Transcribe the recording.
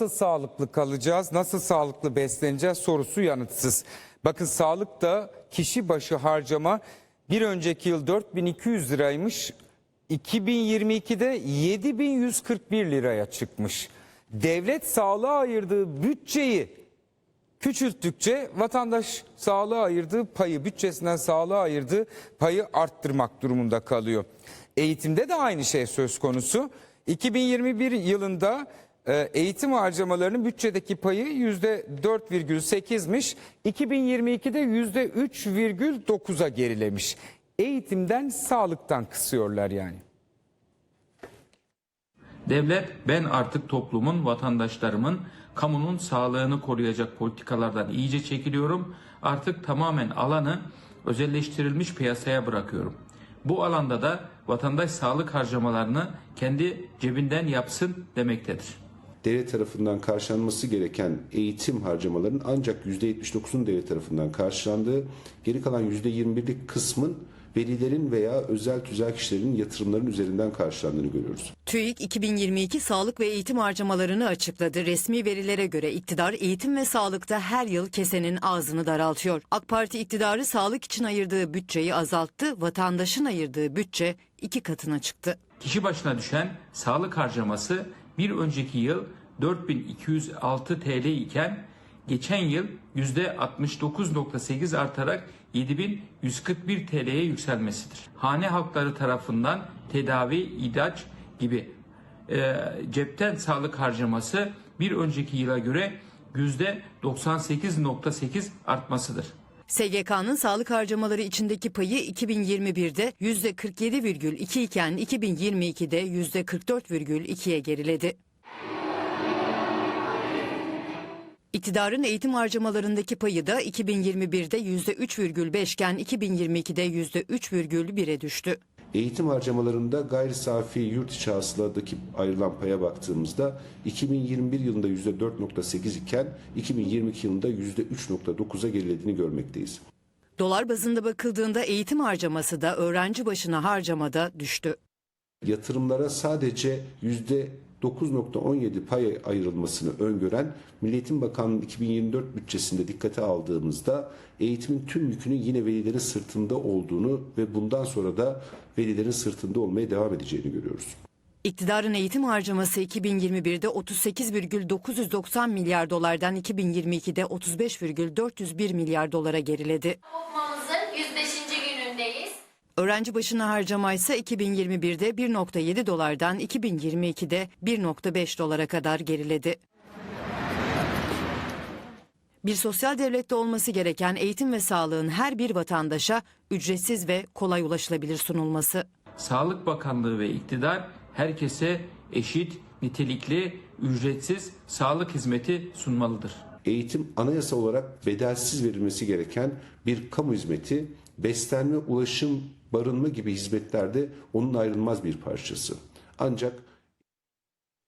nasıl sağlıklı kalacağız, nasıl sağlıklı besleneceğiz sorusu yanıtsız. Bakın sağlıkta kişi başı harcama bir önceki yıl 4200 liraymış. 2022'de 7141 liraya çıkmış. Devlet sağlığa ayırdığı bütçeyi küçülttükçe vatandaş sağlığa ayırdığı payı, bütçesinden sağlığa ayırdığı payı arttırmak durumunda kalıyor. Eğitimde de aynı şey söz konusu. 2021 yılında eğitim harcamalarının bütçedeki payı %4,8'miş. 2022'de %3,9'a gerilemiş. Eğitimden, sağlıktan kısıyorlar yani. Devlet ben artık toplumun, vatandaşlarımın, kamunun sağlığını koruyacak politikalardan iyice çekiliyorum. Artık tamamen alanı özelleştirilmiş piyasaya bırakıyorum. Bu alanda da vatandaş sağlık harcamalarını kendi cebinden yapsın demektedir. Devlet tarafından karşılanması gereken eğitim harcamalarının ancak %79'un devlet tarafından karşılandığı, geri kalan %21'lik kısmın velilerin veya özel tüzel kişilerin yatırımların üzerinden karşılandığını görüyoruz. TÜİK 2022 sağlık ve eğitim harcamalarını açıkladı. Resmi verilere göre iktidar eğitim ve sağlıkta her yıl kesenin ağzını daraltıyor. AK Parti iktidarı sağlık için ayırdığı bütçeyi azalttı, vatandaşın ayırdığı bütçe iki katına çıktı. Kişi başına düşen sağlık harcaması bir önceki yıl 4206 TL iken geçen yıl %69.8 artarak 7141 TL'ye yükselmesidir. Hane halkları tarafından tedavi, ilaç gibi e, cepten sağlık harcaması bir önceki yıla göre %98.8 artmasıdır. SGK'nın sağlık harcamaları içindeki payı 2021'de %47,2 iken 2022'de %44,2'ye geriledi. İktidarın eğitim harcamalarındaki payı da 2021'de %3,5 iken 2022'de %3,1'e düştü. Eğitim harcamalarında gayri safi yurt içi hasıladaki ayrılan paya baktığımızda 2021 yılında %4.8 iken 2022 yılında %3.9'a gerilediğini görmekteyiz. Dolar bazında bakıldığında eğitim harcaması da öğrenci başına harcamada düştü. yatırımlara sadece %9.17 pay ayrılmasını öngören Milli Eğitim Bakanlığı 2024 bütçesinde dikkate aldığımızda eğitimin tüm yükünün yine velilerin sırtında olduğunu ve bundan sonra da velilerin sırtında olmaya devam edeceğini görüyoruz. İktidarın eğitim harcaması 2021'de 38,990 milyar dolardan 2022'de 35,401 milyar dolara geriledi. Okmamızın 105. Öğrenci başına harcama ise 2021'de 1.7 dolardan 2022'de 1.5 dolara kadar geriledi. Bir sosyal devlette olması gereken eğitim ve sağlığın her bir vatandaşa ücretsiz ve kolay ulaşılabilir sunulması. Sağlık Bakanlığı ve iktidar herkese eşit, nitelikli, ücretsiz sağlık hizmeti sunmalıdır. Eğitim anayasa olarak bedelsiz verilmesi gereken bir kamu hizmeti, beslenme, ulaşım, barınma gibi hizmetlerde onun ayrılmaz bir parçası. Ancak